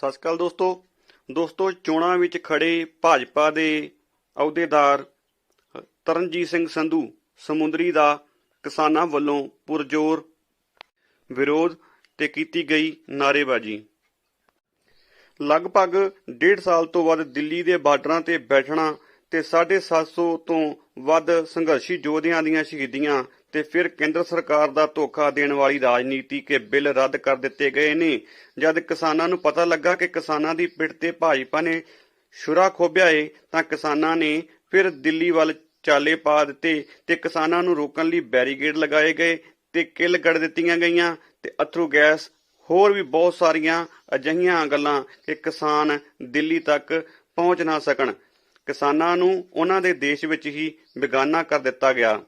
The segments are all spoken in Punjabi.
ਸਤਿ ਸ਼੍ਰੀ ਅਕਾਲ ਦੋਸਤੋ। ਦੋਸਤੋ, ਚੋਣਾਂ ਵਿੱਚ ਖੜੇ ਭਾਜਪਾ ਦੇ ਅਹੁਦੇਦਾਰ ਤਰਨਜੀਤ ਸਿੰਘ ਸੰਧੂ ਸਮੁੰਦਰੀ ਦਾ ਕਿਸਾਨਾਂ ਵੱਲੋਂ ਪੁਰਜੋਰ ਵਿਰੋਧ ਤੇ ਕੀਤੀ ਗਈ ਨਾਅਰੇਬਾਜ਼ੀ। ਲਗਭਗ ਡੇਢ ਸਾਲ ਤੋਂ ਵੱਧ ਦਿੱਲੀ ਦੇ ਬਾਰਡਰਾਂ ਤੇ ਬੈਠਣਾ ਤੇ 750 ਤੋਂ ਵੱਧ ਸੰਘਰਸ਼ੀ ਯੋਧਿਆਂ ਦੀਆਂ ਸ਼ਹੀਦੀਆਂ ਤੇ ਫਿਰ ਕੇਂਦਰ ਸਰਕਾਰ ਦਾ ਧੋਖਾ ਦੇਣ ਵਾਲੀ ਰਾਜਨੀਤੀ ਕੇ ਬਿੱਲ ਰੱਦ ਕਰ ਦਿੱਤੇ ਗਏ ਨੇ। ਜਦ ਕਿਸਾਨਾਂ ਨੂੰ ਪਤਾ ਲੱਗਾ ਕਿ ਕਿਸਾਨਾਂ ਦੀ ਪਿੱਠ ਤੇ ਭਾਜਪਾ ਨੇ ਸ਼ੁਰਾ ਖੋਭਿਆ ਏ, ਤਾਂ ਕਿਸਾਨਾਂ ਨੇ ਫਿਰ ਦਿੱਲੀ ਵੱਲ ਚਾਲੇ ਪਾ ਦਿੱਤੇ ਤੇ ਕਿਸਾਨਾਂ ਨੂੰ ਰੋਕਣ ਲਈ ਬੈਰੀਗੇਡ ਲਗਾਏ ਗਏ ਤੇ ਕਿੱਲ ਗੜ ਦਿੱਤੀਆਂ ਗਈਆਂ ਤੇ ਅਥਰੂ ਗੈਸ, ਹੋਰ ਵੀ ਬਹੁਤ ਸਾਰੀਆਂ ਅਜਿਹੀਆਂ ਗੱਲਾਂ ਕਿ ਕਿਸਾਨ ਦਿੱਲੀ ਤੱਕ ਪਹੁੰਚ ਨਾ ਸਕਣ। ਕਿਸਾਨਾਂ ਨੂੰ ਉਹਨਾਂ ਦੇ ਦੇਸ਼ ਵਿੱਚ ਹੀ ਬੇਗਾਨਾ ਕਰ ਦਿੱਤਾ ਗਿਆ।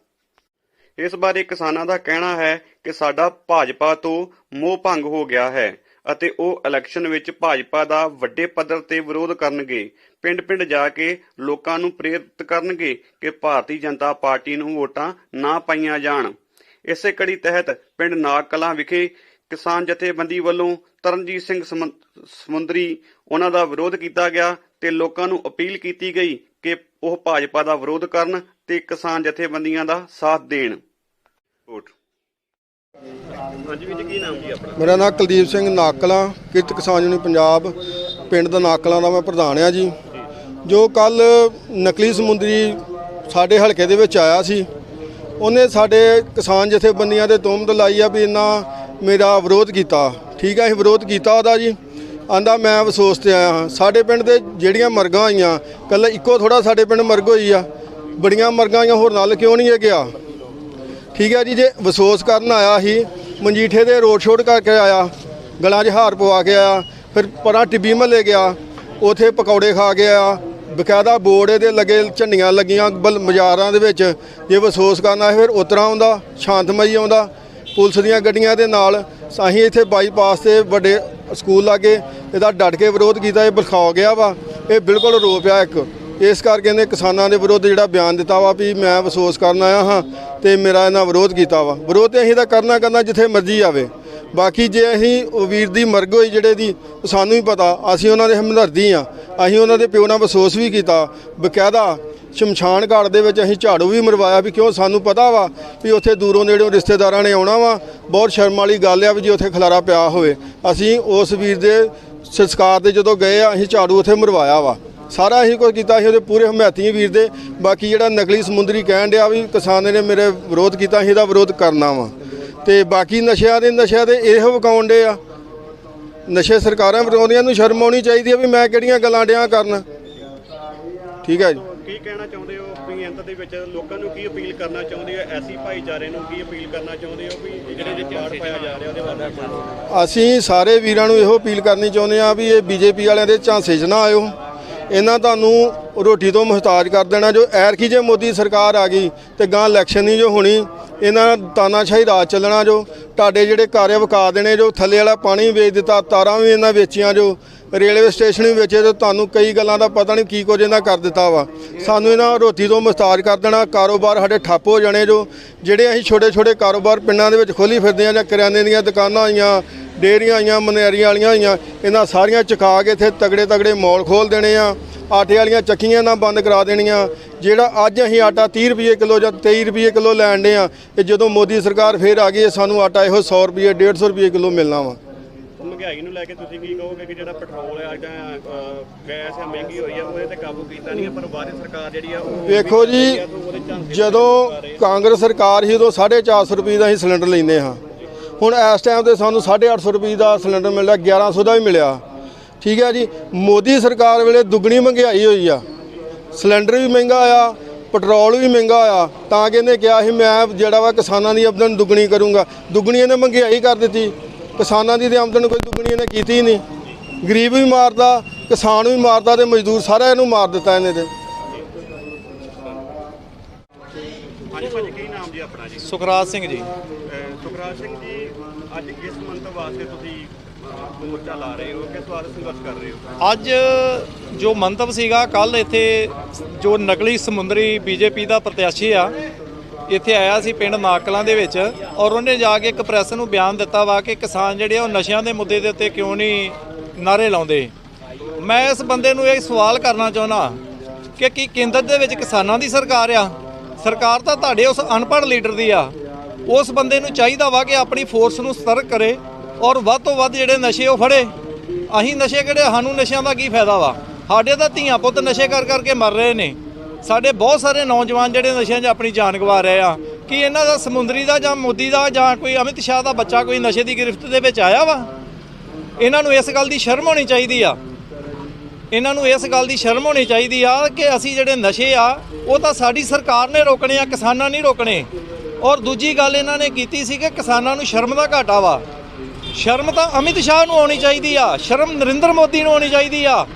ਇਸ ਬਾਰੇ ਕਿਸਾਨਾਂ ਦਾ ਕਹਿਣਾ ਹੈ ਕਿ ਸਾਡਾ ਭਾਜਪਾ ਤੋਂ ਮੋਹ ਭੰਗ ਹੋ ਗਿਆ ਹੈ ਅਤੇ ਉਹ ਇਲੈਕਸ਼ਨ ਵਿੱਚ ਭਾਜਪਾ ਦਾ ਵੱਡੇ ਪੱਧਰ ਤੇ ਵਿਰੋਧ ਕਰਨਗੇ। ਪਿੰਡ-ਪਿੰਡ ਜਾ ਕੇ ਲੋਕਾਂ ਨੂੰ ਪ੍ਰੇਰਿਤ ਕਰਨਗੇ ਕਿ ਭਾਰਤੀ ਜਨਤਾ ਪਾਰਟੀ ਨੂੰ ਵੋਟਾਂ ਨਾ ਪਾਈਆਂ ਜਾਣ। ਇਸੇ ਕੜੀ ਤਹਿਤ ਪਿੰਡ ਨਾਗ ਕਲਾਂ ਵਿਖੇ ਕਿਸਾਨ ਜਥੇਬੰਦੀ ਵੱਲੋਂ ਤਰਨਜੀਤ ਸਿੰਘ ਸਮੁੰਦਰੀ ਉਹਨਾਂ ਦਾ ਵਿਰੋਧ ਕੀਤਾ ਗਿਆ ਤੇ ਲੋਕਾਂ ਨੂੰ ਅਪੀਲ ਕੀਤੀ ਗਈ ਕਿ ਉਹ ਭਾਜਪਾ ਦਾ ਵਿਰੋਧ ਕਰਨ ਤੇ ਕਿਸਾਨ ਜਥੇਬੰਦੀਆਂ ਦਾ ਸਾਥ ਦੇਣ। ਵੋਟ। ਹਾਂਜੀ ਵੀਰ ਜੀ ਕੀ ਨਾਮ ਜੀ ਆਪਣਾ? ਮੇਰਾ ਨਾਮ ਕੁਲਦੀਪ ਸਿੰਘ ਨਾਕਲਾਂ ਕਿਰਤ ਕਿਸਾਨ ਯੂਨੀਅਨ ਪੰਜਾਬ ਪਿੰਡ ਦਾ ਨਾਕਲਾਂ ਦਾ ਮੈਂ ਪ੍ਰਧਾਨ ਆ ਜੀ। ਜੋ ਕੱਲ ਨਕਲੀ ਸਮੁੰਦਰੀ ਸਾਡੇ ਹਲਕੇ ਦੇ ਵਿੱਚ ਆਇਆ ਸੀ ਉਹਨੇ ਸਾਡੇ ਕਿਸਾਨ ਜਥੇਬੰਦੀਆਂ ਦੇ ਤੁਹਮਤ ਲਾਈ ਆ ਵੀ ਇਹਨਾਂ ਮੇਰਾ ਵਿਰੋਧ ਕੀਤਾ। ਠੀਕ ਆ ਅਸੀਂ ਵਿਰੋਧ ਕੀਤਾ ਉਹਦਾ ਜੀ। ਆਂਦਾ ਮੈਂ ਅਫਸੋਸ ਤੇ ਆਇਆ ਹਾਂ। ਸਾਡੇ ਪਿੰਡ ਦੇ ਜਿਹੜੀਆਂ ਮਰਗਾਂ ਆਈਆਂ ਕੱਲ ਇੱਕੋ ਥੋੜਾ ਸਾਡੇ ਪਿੰਡ ਮਰਗ ਹੋਈ ਆ। ਬੜੀਆਂ ਮਰਗਾਂ ਆਈਆਂ, ਹੋਰ ਨਾਲ ਕਿਉਂ ਨਹੀਂ ਇਹ ਗਿਆ? ਠੀਕ ਹੈ ਜੀ, ਜੇ ਵਿਸੋਸ ਕਰਨ ਆਇਆ ਸੀ, ਮਨਜੀਠੇ ਦੇ ਰੋਡ ਸ਼ੋਡ ਕਰਕੇ ਆਇਆ, ਗਲਾਂ 'ਚ ਹਾਰ ਪਵਾ ਕੇ ਆਇਆ, ਫਿਰ ਪਰਾਂ ਟਿੱਬੀ ਮਹੱਲੇ ਗਿਆ, ਉਥੇ ਪਕੌੜੇ ਖਾ ਕੇ ਆਇਆ, ਬਕਾਇਦਾ ਬੋਰਡ ਇਹਦੇ ਲੱਗੇ ਝੰਡੀਆਂ ਲੱਗੀਆਂ, ਬਲ ਬਾਜ਼ਾਰਾਂ ਦੇ ਵਿੱਚ, ਜੇ ਵਿਸੋਸ ਕਰਨਾ ਫਿਰ ਉਤਰਾ ਆਉਂਦਾ, ਸ਼ਾਂਤਮਈ ਆਉਂਦਾ, ਪੁਲਿਸ ਦੀਆਂ ਗੱਡੀਆਂ ਦੇ ਨਾਲ ਅਸੀਂ ਇੱਥੇ ਬਾਈਪਾਸ ਤੇ ਵੱਡੇ ਸਕੂਲ ਲਾਗੇ, ਇਹਦਾ ਡਟ ਕੇ ਵਿਰੋਧ ਕੀਤਾ, ਇਹ ਬਲਖਾਓ ਗਿਆ ਵਾ, ਇਹ ਬਿਲਕੁਲ ਰੋ ਪਿਆ ਇੱਕ। ਇਸ ਕਰਕੇ ਇਹਨੇ ਕਿਸਾਨਾਂ ਦੇ ਵਿਰੁੱਧ ਜਿਹੜਾ ਬਿਆਨ ਦਿੱਤਾ ਵਾ ਵੀ ਮੈਂ ਅਫਸੋਸ ਕਰਨ ਆਇਆ ਹਾਂ ਤੇ ਮੇਰਾ ਇਹਨਾਂ ਵਿਰੋਧ ਕੀਤਾ ਵਾ। ਵਿਰੋਧ ਤੇ ਅਸੀਂ ਤਾਂ ਕਰਨਾ ਕਰਨਾ ਜਿੱਥੇ ਮਰਜ਼ੀ ਆਵੇ। ਬਾਕੀ ਜੇ ਅਸੀਂ ਉਹ ਵੀਰ ਦੀ ਮਰਗ ਹੋਈ ਜਿਹੜੇ ਦੀ, ਸਾਨੂੰ ਵੀ ਪਤਾ, ਅਸੀਂ ਉਹਨਾਂ ਦੇ ਹਮਦਰਦੀ ਆ। ਅਸੀਂ ਉਹਨਾਂ ਦੇ ਪਿਓ ਨਾਲ ਅਫਸੋਸ ਵੀ ਕੀਤਾ। ਬਕਾਇਦਾ ਸ਼ਮਸ਼ਾਨ ਘਾਟ ਦੇ ਵਿੱਚ ਅਸੀਂ ਝਾੜੂ ਵੀ ਮਰਵਾਇਆ ਵੀ ਕਿਉਂ? ਸਾਨੂੰ ਪਤਾ ਵਾ ਵੀ ਉੱਥੇ ਦੂਰੋਂ ਨੇੜਿਓਂ ਰਿਸ਼ਤੇਦਾਰਾਂ ਨੇ ਆਉਣਾ ਵਾ। ਬਹੁਤ ਸ਼ਰਮ ਵਾਲੀ ਗੱਲ ਆ ਵੀ ਜੇ ਉੱਥੇ ਖਲਾਰਾ ਪਿਆ ਹੋਵੇ। ਅਸੀਂ ਉਸ ਵੀਰ ਦੇ ਸੰਸਕਾਰ ਦੇ ਜਦੋਂ ਗਏ ਆ, ਅਸੀਂ ਝਾੜੂ ਉੱਥੇ ਮਰਵਾਇਆ ਵਾ। ਸਾਰਾ ਅਸੀਂ ਕੁਝ ਕੀਤਾ ਸੀ ਉਹਦੇ ਪੂਰੇ ਹਮਾਇਤੀ ਵੀਰ ਦੇ। ਬਾਕੀ ਜਿਹੜਾ ਨਕਲੀ ਸਮੁੰਦਰੀ ਕਹਿਣ ਡਿਆ ਵੀ ਕਿਸਾਨ ਨੇ ਮੇਰੇ ਵਿਰੋਧ ਕੀਤਾ ਅਸੀਂ ਇਹਦਾ ਵਿਰੋਧ ਕਰਨਾ ਵਾ। ਤੇ ਬਾਕੀ ਨਸ਼ਿਆਂ ਦੇ ਨਸ਼ਿਆਂ ਦੇ ਇਹੋ ਵਿਕਾਉਣ ਡੇ ਆ। ਨਸ਼ੇ ਸਰਕਾਰਾਂ ਵਿਰੋਧੀਆਂ ਨੂੰ ਸ਼ਰਮ ਆਉਣੀ ਚਾਹੀਦੀ ਆ ਵੀ ਮੈਂ ਕਿਹੜੀਆਂ ਗੱਲਾਂ ਡਿਆਂ ਕਰਨ। ਠੀਕ ਹੈ ਜੀ। ਕੀ ਕਹਿਣਾ ਚਾਹੁੰਦੇ ਹੋ ਵੀ ਅੰਤ ਦੇ ਵਿੱਚ? ਲੋਕਾਂ ਨੂੰ ਕੀ ਅਪੀਲ ਕਰਨਾ ਚਾਹੁੰਦੇ ਹੋ? ਐਸੀ ਭਾਈਚਾਰੇ ਨੂੰ ਕੀ ਅਪੀਲ ਕਰਨਾ ਚਾਹੁੰਦੇ ਹੋ ਵੀ ਜਿਹੜੇ ਜੇ ਪਾੜ ਪਾਇਆ ਜਾ ਰਿਹਾ ਉਹਦੇ ਬਾਰੇ ਅਸੀਂ ਸਾਰੇ ਵੀਰਾਂ ਨੂੰ ਇਹੋ ਅਪੀਲ ਕਰਨੀ ਚਾਹੁੰਦੇ ਆ ਵੀ ਇਹ ਬੀਜੇਪੀ ਵਾਲਿਆਂ ਦੇ ਝਾਂਸੇ 'ਚ ਨਾ ਆਇਓ। ਇਹਨਾਂ ਤੁਹਾਨੂੰ ਰੋਟੀ ਤੋਂ ਮੁਹਤਾਜ ਕਰ ਦੇਣਾ। ਜੋ ਐਰਕੀ ਜੇ ਮੋਦੀ ਸਰਕਾਰ ਆ ਗਈ ਤੇ ਗਾਂ ਇਲੈਕਸ਼ਨ ਨਹੀਂ ਜੋ ਹੋਣੀ, ਇਹਨਾਂ ਤਾਨਾਸ਼ਾਹੀ ਰਾਜ ਚੱਲਣਾ ਜੋ। ਤੁਹਾਡੇ ਜਿਹੜੇ ਘਰ ਵਿਕਾ ਦੇਣੇ ਜੋ। ਥੱਲੇ ਵਾਲਾ ਪਾਣੀ ਵੀ ਵੇਚ ਦਿੱਤਾ, ਤਾਰਾਂ ਵੀ ਇਹਨਾਂ ਵੇਚੀਆਂ ਜੋ। ਰੇਲਵੇ ਸਟੇਸ਼ਨ ਵੀ ਵੇਚੇ ਤੇ ਤੁਹਾਨੂੰ ਕਈ ਗੱਲਾਂ ਦਾ ਪਤਾ ਨਹੀਂ ਕੀ ਕੁਝ ਇਹਨਾਂ ਕਰ ਦਿੱਤਾ ਵਾ। ਸਾਨੂੰ ਇਹਨਾਂ ਰੋਟੀ ਤੋਂ ਮੁਹਤਾਜ ਕਰ ਦੇਣਾ। ਕਾਰੋਬਾਰ ਸਾਡੇ ਠੱਪ ਹੋ ਜਾਣੇ ਜੋ। ਜਿਹੜੇ ਅਸੀਂ ਛੋਟੇ ਛੋਟੇ ਕਾਰੋਬਾਰ ਪਿੰਡਾਂ ਦੇ ਵਿੱਚ ਖੋਲੀ ਫਿਰਦੇ ਆ ਜਾਂ ਕਰਿਆਨੇ ਦੀਆਂ ਦੁਕਾਨਾਂ ਆਈਆਂ ਡੇਅਰੀਆਂ ਆਈਆਂ ਮਨਿਆਰੀਆਂ ਵਾਲੀਆਂ ਆਈਆਂ ਇਹਨਾਂ ਸਾਰੀਆਂ ਚੁਕਾ ਕੇ ਇੱਥੇ ਤਗੜੇ ਤਗੜੇ ਮੌਲ ਖੋਲ ਦੇਣੇ ਆ। ਆਟੇ ਵਾਲੀਆਂ ਚੱਕੀਆਂ ਨਾ ਬੰਦ ਕਰਾ ਦੇਣੀਆਂ। ਜਿਹੜਾ ਅੱਜ ਅਸੀਂ ਆਟਾ 30 ਰੁਪਏ ਕਿਲੋ ਜਾਂ 23 ਰੁਪਏ ਕਿਲੋ ਲੈਣ ਦੇ ਆ ਤੇ ਜਦੋਂ ਮੋਦੀ ਸਰਕਾਰ ਫੇਰ ਆ ਗਈ ਹੈ, ਸਾਨੂੰ ਆਟਾ ਇਹੋ 100 ਰੁਪਏ 150 ਰੁਪਏ ਕਿਲੋ ਮਿਲਣਾ ਵਾ। ਮਹਿੰਗਾਈ ਨੂੰ ਲੈ ਕੇ ਤੁਸੀਂ ਕੀ ਕਹੋਗੇ ਕਿ ਜਿਹੜਾ ਪੈਟਰੋਲ ਆ ਜਾਂ ਗੈਸ ਆ ਮਹਿੰਗੀ ਹੋਈ ਆ ਉਹਦੇ ਤੇ ਕਾਬੂ ਕੀਤਾ ਨਹੀਂ ਪਰ ਬਾਹਰੀ ਸਰਕਾਰ ਜਿਹੜੀ ਆ ਉਹ ਵੇਖੋ ਜੀ ਜਦੋਂ ਕਾਂਗਰਸ ਸਰਕਾਰ ਸੀ ਉਦੋਂ 450 ਰੁਪਏ ਦਾ ਅਸੀਂ ਸਿਲੰਡਰ ਲੈਂਦੇ ਹਾਂ। ਹੁਣ ਇਸ ਟਾਈਮ ਤੇ ਸਾਨੂੰ 850 ਰੁਪਏ ਦਾ ਸਿਲੰਡਰ ਮਿਲਦਾ 1100 ਦਾ ਵੀ ਮਿਲਿਆ। ਠੀਕ ਹੈ ਜੀ, ਮੋਦੀ ਸਰਕਾਰ ਵੇਲੇ ਦੁੱਗਣੀ ਮਹਿੰਗਾਈ ਹੋਈ ਆ। ਸਿਲੰਡਰ ਵੀ ਮਹਿੰਗਾ ਆ ਪੈਟਰੋਲ ਵੀ ਮਹਿੰਗਾ ਆ। ਤਾਂ ਕਿ ਇਹਨੇ ਕਿਹਾ ਸੀ, ਮੈਂ ਜਿਹੜਾ ਵਾ ਕਿਸਾਨਾਂ ਦੀ ਆਮਦਨ ਦੁੱਗਣੀ ਕਰੂੰਗਾ। ਦੁੱਗਣੀ ਇਹਨੇ ਮਹਿੰਗਾਈ ਕਰ ਦਿੱਤੀ। ਕਿਸਾਨਾਂ ਦੀ ਤੇ ਆਮਦਨ ਕੋਈ ਦੁੱਗਣੀ ਇਹਨੇ ਕੀਤੀ ਹੀ ਨਹੀਂ। ਗਰੀਬ ਵੀ ਮਾਰਦਾ, ਕਿਸਾਨ ਵੀ ਮਾਰਦਾ ਤੇ ਮਜ਼ਦੂਰ ਸਾਰਾ ਇਹਨੂੰ ਮਾਰ ਦਿੱਤਾ ਇਹਨੇ ਤੇ। ਹਾਂਜੀ। ਭਾਜੀ ਕੀ ਨਾਮ ਜੀ ਆਪਣਾ ਜੀ? ਸੁਖਰਾਜ ਸਿੰਘ ਜੀ। ਸੁਖਰਾਜ ਸਿੰਘ ਜੀ ਅੱਜ ਕਿਸ ਮੰਤਵ ਵਾਸਤੇ ਤੁਸੀਂ ਮੋਰਚਾ ਲਾ ਰਹੇ ਹੋ? ਕਿਸ ਵਾਸਤੇ ਸੰਘਰਸ਼ ਕਰ ਰਹੇ ਹੋ? ਅੱਜ ਜੋ ਮੰਤਵ ਸੀਗਾ ਕੱਲ ਇੱਥੇ ਜੋ ਨਕਲੀ ਸਮੁੰਦਰੀ ਬੀਜੇਪੀ ਦਾ ਪ੍ਰਤਿਆਸ਼ੀ ਆ ਇੱਥੇ ਆਇਆ ਸੀ ਪਿੰਡ ਨਾਕਲਾਂ ਦੇ ਵਿੱਚ ਔਰ ਉਹਨੇ ਜਾ ਕੇ ਇੱਕ ਪ੍ਰੈਸ ਨੂੰ ਬਿਆਨ ਦਿੱਤਾ ਵਾ ਕਿ ਕਿਸਾਨ ਜਿਹੜੇ ਆ ਉਹ ਨਸ਼ਿਆਂ ਦੇ ਮੁੱਦੇ ਦੇ ਉੱਤੇ ਕਿਉਂ ਨਹੀਂ ਨਾਰੇ ਲਾਉਂਦੇ। ਮੈਂ ਇਸ ਬੰਦੇ ਨੂੰ ਇਹ ਸਵਾਲ ਕਰਨਾ ਚਾਹੁੰਦਾ ਕਿ ਕੀ ਕੇਂਦਰ ਦੇ ਵਿੱਚ ਕਿਸਾਨਾਂ ਦੀ ਸਰਕਾਰ ਆ? ਸਰਕਾਰ ਤਾਂ ਤੁਹਾਡੇ ਉਸ ਅਨਪੜ੍ਹ ਲੀਡਰ ਦੀ ਆ। ਉਸ ਬੰਦੇ ਨੂੰ ਚਾਹੀਦਾ ਵਾ ਕਿ ਆਪਣੀ ਫੋਰਸ ਨੂੰ ਸਤਰਕ ਕਰੇ ਔਰ ਵੱਧ ਤੋਂ ਵੱਧ ਜਿਹੜੇ ਨਸ਼ੇ ਉਹ ਫੜੇ। ਅਸੀਂ ਨਸ਼ੇ ਕਿਹੜੇ, ਸਾਨੂੰ ਨਸ਼ਿਆਂ ਦਾ ਕੀ ਫਾਇਦਾ ਵਾ? ਸਾਡੇ ਤਾਂ ਧੀਆਂ ਪੁੱਤ ਨਸ਼ੇ ਕਰ ਕਰਕੇ ਮਰ ਰਹੇ ਨੇ। ਸਾਡੇ ਬਹੁਤ ਸਾਰੇ ਨੌਜਵਾਨ ਜਿਹੜੇ ਨਸ਼ਿਆਂ 'ਚ ਆਪਣੀ ਜਾਨ ਗਵਾ ਰਹੇ ਆ। ਕਿ ਇਹਨਾਂ ਦਾ ਸਮੁੰਦਰੀ ਦਾ ਜਾਂ ਮੋਦੀ ਦਾ ਜਾਂ ਕੋਈ ਅਮਿਤ ਸ਼ਾਹ ਦਾ ਬੱਚਾ ਕੋਈ ਨਸ਼ੇ ਦੀ ਗ੍ਰਿਫਤ ਦੇ ਵਿੱਚ ਆਇਆ ਵਾ? ਇਹਨਾਂ ਨੂੰ ਇਸ ਗੱਲ ਦੀ ਸ਼ਰਮ ਹੋਣੀ ਚਾਹੀਦੀ ਆ। ਇਹਨਾਂ ਨੂੰ ਇਸ ਗੱਲ ਦੀ ਸ਼ਰਮ ਹੋਣੀ ਚਾਹੀਦੀ ਆ ਕਿ ਅਸੀਂ ਜਿਹੜੇ ਨਸ਼ੇ ਆ, ਉਹ ਤਾਂ ਸਾਡੀ ਸਰਕਾਰ ਨੇ ਰੋਕਣੇ ਆ, ਕਿਸਾਨਾਂ ਨਹੀਂ ਰੋਕਣੇ। ਔਰ ਦੂਜੀ ਗੱਲ ਇਹਨਾਂ ਨੇ ਕੀਤੀ ਸੀ ਕਿ ਕਿਸਾਨਾਂ ਨੂੰ ਸ਼ਰਮ ਦਾ ਘਾਟਾ ਵਾ। ਸ਼ਰਮ ਤਾਂ ਅਮਿਤ ਸ਼ਾਹ ਨੂੰ ਆਉਣੀ ਚਾਹੀਦੀ ਆ, ਸ਼ਰਮ ਨਰਿੰਦਰ ਮੋਦੀ ਨੂੰ ਆਉਣੀ ਚਾਹੀਦੀ ਆ।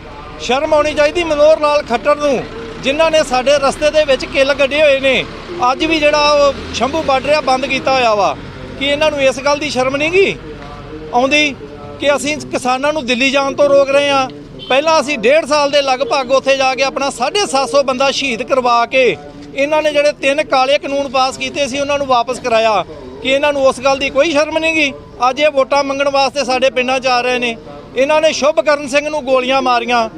ਸ਼ਰਮ ਆਉਣੀ ਚਾਹੀਦੀ ਮਨੋਹਰ ਲਾਲ ਖੱਟਰ ਨੂੰ, ਜਿਨ੍ਹਾਂ ਨੇ ਸਾਡੇ ਰਸਤੇ ਦੇ ਵਿੱਚ ਕਿੱਲ ਗੱਡੇ ਹੋਏ ਨੇ। ਅੱਜ ਵੀ ਜਿਹੜਾ ਉਹ ਸ਼ੰਭੂ ਬਾਰਡਰ ਆ ਬੰਦ ਕੀਤਾ ਹੋਇਆ ਵਾ। ਕਿ ਇਹਨਾਂ ਨੂੰ ਇਸ ਗੱਲ ਦੀ ਸ਼ਰਮ ਨਹੀਂ ਗੀ ਆਉਂਦੀ ਕਿ ਅਸੀਂ ਕਿਸਾਨਾਂ ਨੂੰ ਦਿੱਲੀ ਜਾਣ ਤੋਂ ਰੋਕ ਰਹੇ ਹਾਂ ਪਹਿਲਾਂ ਅਸੀਂ ਡੇਢ ਸਾਲ ਦੇ ਲਗਭਗ ਉੱਥੇ ਜਾ ਕੇ ਆਪਣਾ 750 ਬੰਦਾ ਸ਼ਹੀਦ ਕਰਵਾ ਕੇ ਇਹਨਾਂ ਨੇ ਜਿਹੜੇ ਤਿੰਨ ਕਾਲੇ ਕਾਨੂੰਨ ਪਾਸ ਕੀਤੇ ਸੀ, ਉਹਨਾਂ ਨੂੰ ਵਾਪਸ ਕਰਾਇਆ। ਕਿ ਇਹਨਾਂ ਨੂੰ ਉਸ ਗੱਲ ਦੀ ਕੋਈ ਸ਼ਰਮ ਨਹੀਂ ਗਈ ਅੱਜ ਇਹ ਵੋਟਾਂ ਮੰਗਣ ਵਾਸਤੇ ਸਾਡੇ ਪਿੰਡਾਂ 'ਚ ਆ ਰਹੇ ਨੇ। ਇਹਨਾਂ ਨੇ ਸ਼ੁਭਕਰਨ ਸਿੰਘ ਨੂੰ ਗੋਲੀਆਂ ਮਾਰੀਆਂ,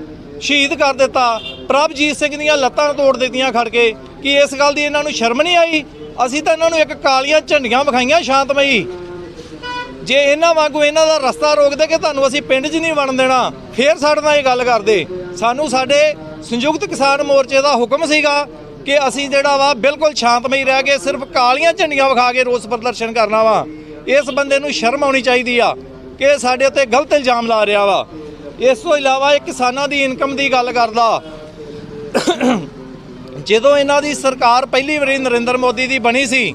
ਸ਼ਹੀਦ ਕਰ ਦਿੱਤਾ। ਪ੍ਰਭਜੀਤ ਸਿੰਘ ਦੀਆਂ ਲੱਤਾਂ ਤੋੜ ਦਿੱਤੀਆਂ ਖੜ ਕੇ। ਕਿ ਇਸ ਗੱਲ ਦੀ ਇਹਨਾਂ ਨੂੰ ਸ਼ਰਮ ਨਹੀਂ ਆਈ? ਅਸੀਂ ਤਾਂ ਇਹਨਾਂ ਨੂੰ ਇੱਕ ਕਾਲੀਆਂ ਝੰਡੀਆਂ ਵਿਖਾਈਆਂ ਸ਼ਾਂਤਮਈ। ਜੇ ਇਹਨਾਂ ਵਾਂਗੂ ਇਹਨਾਂ ਦਾ ਰਸਤਾ ਰੋਕਦੇ ਕਿ ਤੁਹਾਨੂੰ ਅਸੀਂ ਪਿੰਡ 'ਚ ਨਹੀਂ ਵੜਨ ਦੇਣਾ, ਫੇਰ ਸਾਡੇ ਨਾਲ ਇਹ ਗੱਲ ਕਰਦੇ। ਸਾਨੂੰ ਸਾਡੇ ਸੰਯੁਕਤ ਕਿਸਾਨ ਮੋਰਚੇ ਦਾ ਹੁਕਮ ਸੀਗਾ ਕਿ ਅਸੀਂ ਜਿਹੜਾ ਵਾ ਬਿਲਕੁਲ ਸ਼ਾਂਤਮਈ ਰਹਿ ਕੇ ਸਿਰਫ ਕਾਲੀਆਂ ਝੰਡੀਆਂ ਵਿਖਾ ਕੇ ਰੋਸ ਪ੍ਰਦਰਸ਼ਨ ਕਰਨਾ ਵਾ। ਇਸ ਬੰਦੇ ਨੂੰ ਸ਼ਰਮ ਆਉਣੀ ਚਾਹੀਦੀ ਆ ਕਿ ਸਾਡੇ ਉੱਤੇ ਗਲਤ ਇਲਜ਼ਾਮ ਲਾ ਰਿਹਾ ਵਾ। ਇਸ ਤੋਂ ਇਲਾਵਾ ਇਹ ਕਿਸਾਨਾਂ ਦੀ ਇਨਕਮ ਦੀ ਗੱਲ ਕਰਦਾ। ਜਦੋਂ ਇਹਨਾਂ ਦੀ ਸਰਕਾਰ ਪਹਿਲੀ ਵਾਰੀ ਨਰਿੰਦਰ ਮੋਦੀ ਦੀ ਬਣੀ ਸੀ,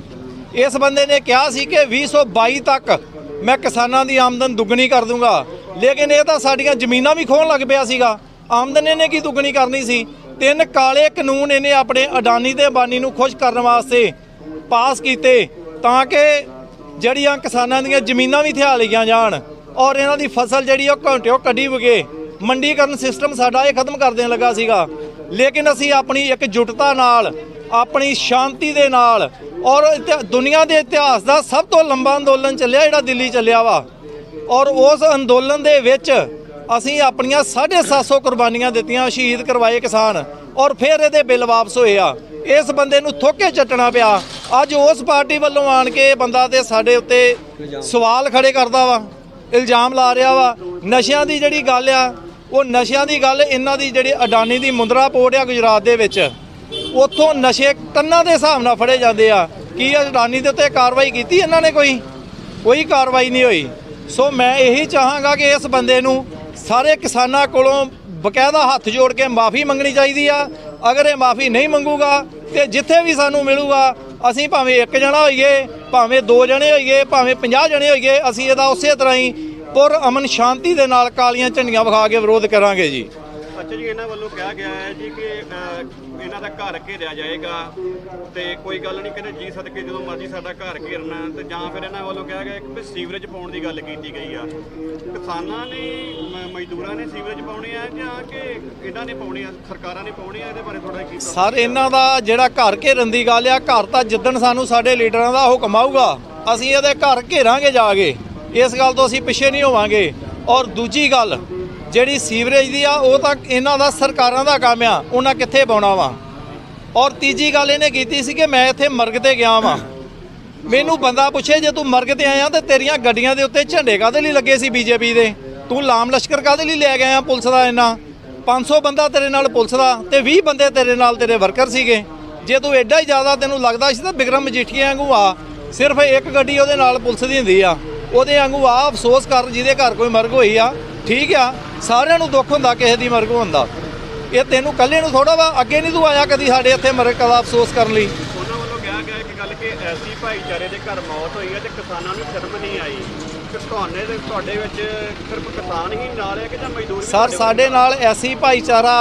ਇਸ ਬੰਦੇ ਨੇ ਕਿਹਾ ਸੀ ਕਿ 2022 ਤੱਕ ਮੈਂ ਕਿਸਾਨਾਂ ਦੀ ਆਮਦਨ ਦੁੱਗਣੀ ਕਰ ਦੂੰਗਾ। ਲੇਕਿਨ ਇਹ ਤਾਂ ਸਾਡੀਆਂ ਜ਼ਮੀਨਾਂ ਵੀ ਖੋਹਣ ਲੱਗ ਪਿਆ ਸੀਗਾ। ਆਮਦਨ ਇਹਨੇ ਕੀ ਦੁੱਗਣੀ ਕਰਨੀ ਸੀ? ਤਿੰਨ ਕਾਲੇ ਕਾਨੂੰਨ ਇਹਨੇ ਆਪਣੇ ਅਡਾਨੀ ਤੇ ਅੰਬਾਨੀ ਨੂੰ ਖੁਸ਼ ਕਰਨ ਵਾਸਤੇ ਪਾਸ ਕੀਤੇ ਤਾਂ ਕਿ ਜਿਹੜੀਆਂ ਕਿਸਾਨਾਂ ਦੀਆਂ ਜ਼ਮੀਨਾਂ ਵੀ ਥਿਆ ਲਈਆਂ ਜਾਣ ਔਰ ਇਹਨਾਂ ਦੀ ਫਸਲ ਜਿਹੜੀ ਉਹ ਘੰਟਿਓ ਕੱਢੀ ਵਗੇ। ਮੰਡੀਕਰਨ ਸਿਸਟਮ ਸਾਡਾ ਇਹ ਖਤਮ ਕਰ ਦੇਣ ਲੱਗਾ ਸੀਗਾ। ਲੇਕਿਨ ਅਸੀਂ ਆਪਣੀ ਇੱਕ ਜੁਟਤਾ ਨਾਲ, ਆਪਣੀ ਸ਼ਾਂਤੀ ਦੇ ਨਾਲ ਔਰ ਇਤਿਹਾ- ਦੁਨੀਆ ਦੇ ਇਤਿਹਾਸ ਦਾ ਸਭ ਤੋਂ ਲੰਬਾ ਅੰਦੋਲਨ ਚੱਲਿਆ, ਜਿਹੜਾ ਦਿੱਲੀ ਚੱਲਿਆ ਵਾ। ਔਰ ਉਸ ਅੰਦੋਲਨ ਦੇ ਵਿੱਚ ਅਸੀਂ ਆਪਣੀਆਂ 750 ਕੁਰਬਾਨੀਆਂ ਦਿੱਤੀਆਂ, ਸ਼ਹੀਦ ਕਰਵਾਏ ਕਿਸਾਨ, ਔਰ ਫਿਰ ਇਹਦੇ ਬਿੱਲ ਵਾਪਸ ਹੋਏ ਆ। ਇਸ ਬੰਦੇ ਨੂੰ ਥੋਕੇ ਚੱਟਣਾ ਪਿਆ। ਅੱਜ ਉਸ ਪਾਰਟੀ ਵੱਲੋਂ ਆਣ ਕੇ ਇਹ ਬੰਦਾ ਤੇ ਸਾਡੇ ਉੱਤੇ ਸਵਾਲ ਖੜੇ ਕਰਦਾ ਵਾ, ਇਲਜ਼ਾਮ ਲਾ ਰਿਹਾ ਵਾ। ਨਸ਼ਿਆਂ ਦੀ ਜਿਹੜੀ ਗੱਲ ਆ, ਉਹ ਨਸ਼ਿਆਂ ਦੀ ਗੱਲ, ਇਹਨਾਂ ਦੀ ਜਿਹੜੀ ਅਡਾਨੀ ਦੀ ਮੁੰਦਰਾ ਪੋਰਟ ਆ ਗੁਜਰਾਤ ਦੇ ਵਿੱਚ। ਉੱਥੋਂ ਨਸ਼ੇ ਟੰਨਾਂ ਦੇ ਹਿਸਾਬ ਨਾਲ ਫੜੇ ਜਾਂਦੇ ਆ। ਕੀ ਅਡਾਨੀ ਦੇ ਉੱਤੇ ਕਾਰਵਾਈ ਕੀਤੀ ਇਹਨਾਂ ਨੇ ਕੋਈ? ਕੋਈ ਕਾਰਵਾਈ ਨਹੀਂ ਹੋਈ। ਸੋ ਮੈਂ ਇਹੀ ਚਾਹਾਂਗਾ ਕਿ ਇਸ ਬੰਦੇ ਨੂੰ ਸਾਰੇ ਕਿਸਾਨਾਂ ਕੋਲੋਂ ਬਕਾਇਦਾ ਹੱਥ ਜੋੜ ਕੇ ਮਾਫੀ ਮੰਗਣੀ ਚਾਹੀਦੀ ਆ। ਅਗਰ ਇਹ ਮਾਫੀ ਨਹੀਂ ਮੰਗੂਗਾ ਤੇ ਜਿੱਥੇ ਵੀ ਸਾਨੂੰ ਮਿਲੂਗਾ, ਅਸੀਂ ਭਾਵੇਂ ਇੱਕ ਜਣਾ ਹੋਈਏ, ਭਾਵੇਂ ਦੋ ਜਣੇ ਹੋਈਏ, ਭਾਵੇਂ 50 ਜਣੇ ਹੋਈਏ, ਅਸੀਂ ਇਹਦਾ ਉਸੇ ਤਰ੍ਹਾਂ ਹੀ ਪੁਰ ਅਮਨ ਸ਼ਾਂਤੀ ਦੇ ਨਾਲ ਕਾਲੀਆਂ ਝੰਡੀਆਂ ਵਿਖਾ ਕੇ ਵਿਰੋਧ ਕਰਾਂਗੇ ਜੀ। ਅੱਛਾ ਜੀ ਇਹਨਾਂ ਵੱਲੋਂ ਕਿਹਾ ਗਿਆ ਹੈ ਜੀ ਕਿ ਅ, ਇਹਨਾਂ ਦਾ ਘਰ ਘੇਰਿਆ ਜਾਏਗਾ ਤੇ ਕੋਈ ਗੱਲ ਨਹੀਂ ਕਹਿੰਦੇ ਜੀ ਸਦਕੇ ਜਦੋਂ ਮਰਜ਼ੀ ਸਾਡਾ ਘਰ ਘੇਰਨਾ ਤੇ ਜਾਂ ਫਿਰ ਇਹਨਾਂ ਵੱਲੋਂ ਕਿਹਾ ਗਿਆ ਕਿ ਸੀਵਰੇਜ ਪਾਉਣ ਦੀ ਗੱਲ ਕੀਤੀ ਗਈ ਆ। ਕਿਸਾਨਾਂ ਨੇ ਮ- ਮਜ਼ਦੂਰਾਂ ਨੇ ਸੀਵਰੇਜ ਪਾਉਣੇ ਆ ਜਾਂ ਕਿ ਇਹਨਾਂ ਨੇ ਪਾਉਣੇ ਆ ਸਰਕਾਰਾਂ ਨੇ ਪਾਉਣੇ ਆ? ਇਹਦੇ ਬਾਰੇ ਥੋੜਾ ਕੀ ਸਰ ਇਹਨਾਂ ਦਾ ਜਿਹੜਾ ਘਰ ਘੇਰਨ ਦੀ ਗੱਲ ਆ ਘਰ ਤਾਂ ਜਿੱਦਣ ਸਾਨੂੰ ਸਾਡੇ ਲੀਡਰਾਂ ਦਾ ਹੁਕਮ ਆਊਗਾ ਅਸੀਂ ਇਹਦੇ ਘਰ ਘੇਰਾਂਗੇ ਜਾ ਕੇ। ਇਸ ਗੱਲ ਤੋਂ ਅਸੀਂ ਪਿੱਛੇ ਨਹੀਂ ਹੋਵਾਂਗੇ। ਔਰ ਦੂਜੀ ਗੱਲ ਜਿਹੜੀ ਸੀਵਰੇਜ ਦੀ ਆ, ਉਹ ਤਾਂ ਇਹਨਾਂ ਦਾ ਸਰਕਾਰਾਂ ਦਾ ਕੰਮ ਆ, ਉਹਨਾਂ ਕਿੱਥੇ ਪਾਉਣਾ ਵਾ? ਔਰ ਤੀਜੀ ਗੱਲ ਇਹਨੇ ਕੀਤੀ ਸੀ ਕਿ ਮੈਂ ਇੱਥੇ ਮਰਗ ਤੇ ਗਿਆ ਵਾਂ। ਮੈਨੂੰ ਬੰਦਾ ਪੁੱਛੇ, ਜੇ ਤੂੰ ਮਰਗ ਤੇ ਆਇਆ ਤੇ ਤੇਰੀਆਂ ਗੱਡੀਆਂ ਦੇ ਉੱਤੇ ਝੰਡੇ ਕਾਦੇ ਲਈ ਲੱਗੇ ਸੀ ਬੀਜੇਪੀ ਦੇ? ਤੂੰ ਲਾਮ ਲਸ਼ਕਰ ਕਾਦੇ ਲਈ ਲੈ ਗਿਆ ਪੁਲਿਸ ਦਾ ਇੰਨਾ? 500 ਬੰਦਾ ਤੇਰੇ ਨਾਲ ਪੁਲਿਸ ਦਾ ਤੇ 20 ਬੰਦੇ ਤੇਰੇ ਨਾਲ ਤੇਰੇ ਵਰਕਰ ਸੀਗੇ। ਜੇ ਤੂੰ ਐਡਾ ਹੀ ਜ਼ਿਆਦਾ ਤੈਨੂੰ ਲੱਗਦਾ ਸੀ ਤਾਂ ਬਿਕਰਮ ਮਜੀਠੀਆ ਵਾਂਗੂ ਆ। ਸਿਰਫ ਇੱਕ ਗੱਡੀ ਉਹਦੇ ਨਾਲ ਪੁਲਿਸ ਦੀ ਹੁੰਦੀ ਆ। ਉਹਦੇ ਵਾਂਗੂ ਆ, ਅਫਸੋਸ ਕਰ ਜਿਹਦੇ ਘਰ ਕੋਈ ਮਰਗ ਹੋਈ ਆ। ਠੀਕ ਆ ਸਾਰਿਆਂ ਨੂੰ ਦੁੱਖ ਹੁੰਦਾ ਕਿਸੇ ਦੀ ਮਰਗ ਹੁੰਦਾ। ਇਹ ਤੈਨੂੰ ਕੱਲੇ ਨੂੰ ਥੋੜਾ ਵਾ ਅੱਗੇ ਨਹੀਂ ਤੂੰ ਆਇਆ ਕਦੀ ਸਾਡੇ ਇੱਥੇ ਮਰਗ ਦਾ ਅਫਸੋਸ ਕਰਨ ਲਈ। ਉਹਨਾਂ ਵੱਲੋਂ ਕਿਹਾ ਗਿਆ ਇੱਕ ਗੱਲ ਕਿ ਐਸੀ ਭਾਈਚਾਰੇ ਦੇ ਘਰ ਮੌਤ ਹੋਈ ਹੈ ਤੇ ਕਿਸਾਨਾਂ ਨੂੰ ਸ਼ਰਮ ਨਹੀਂ ਆਈ। ਕਿ ਤੁਹਾਡੇ ਦੇ ਤੁਹਾਡੇ ਵਿੱਚ ਸਿਰਫ ਕਿਸਾਨ ਹੀ ਨਾਲ ਹੈ ਕਿ ਜਾਂ ਮਜ਼ਦੂਰ ਵੀ ਸਰ ਸਾਡੇ ਨਾਲ ਐਸੀ ਭਾਈਚਾਰਾ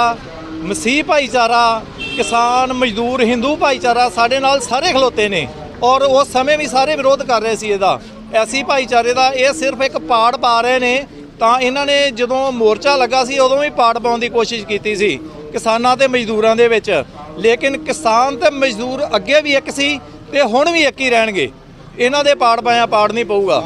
ਮਸੀਹ ਭਾਈਚਾਰਾ ਕਿਸਾਨ ਮਜ਼ਦੂਰ ਹਿੰਦੂ ਭਾਈਚਾਰਾ ਸਾਡੇ ਨਾਲ ਸਾਰੇ ਖਲੋਤੇ ਨੇ ਔਰ ਉਸ ਸਮੇਂ ਵੀ ਸਾਰੇ ਵਿਰੋਧ ਕਰ ਰਹੇ ਸੀ ਇਹਦਾ। ਐਸੀ ਭਾਈਚਾਰੇ ਦਾ ਇਹ ਸਿਰਫ ਇੱਕ ਪਾੜ ਪਾ ਰਹੇ ਨੇ ਤਾਂ ਇਹਨਾਂ ਨੇ ਜਦੋਂ ਮੋਰਚਾ ਲੱਗਾ ਸੀ, ਉਦੋਂ ਵੀ ਪਾੜ ਪਾਉਣ ਦੀ ਕੋਸ਼ਿਸ਼ ਕੀਤੀ ਸੀ ਕਿਸਾਨਾਂ ਤੇ ਮਜ਼ਦੂਰਾਂ ਦੇ ਵਿੱਚ। ਲੇਕਿਨ ਕਿਸਾਨ ਤੇ ਮਜ਼ਦੂਰ ਅੱਗੇ ਵੀ ਇੱਕ ਸੀ ਤੇ ਹੁਣ ਵੀ ਇੱਕ ਹੀ ਰਹਿਣਗੇ। ਇਹਨਾਂ ਦੇ ਪਾੜ ਪਾਇਆ ਪਾੜ ਨਹੀਂ ਪਊਗਾ।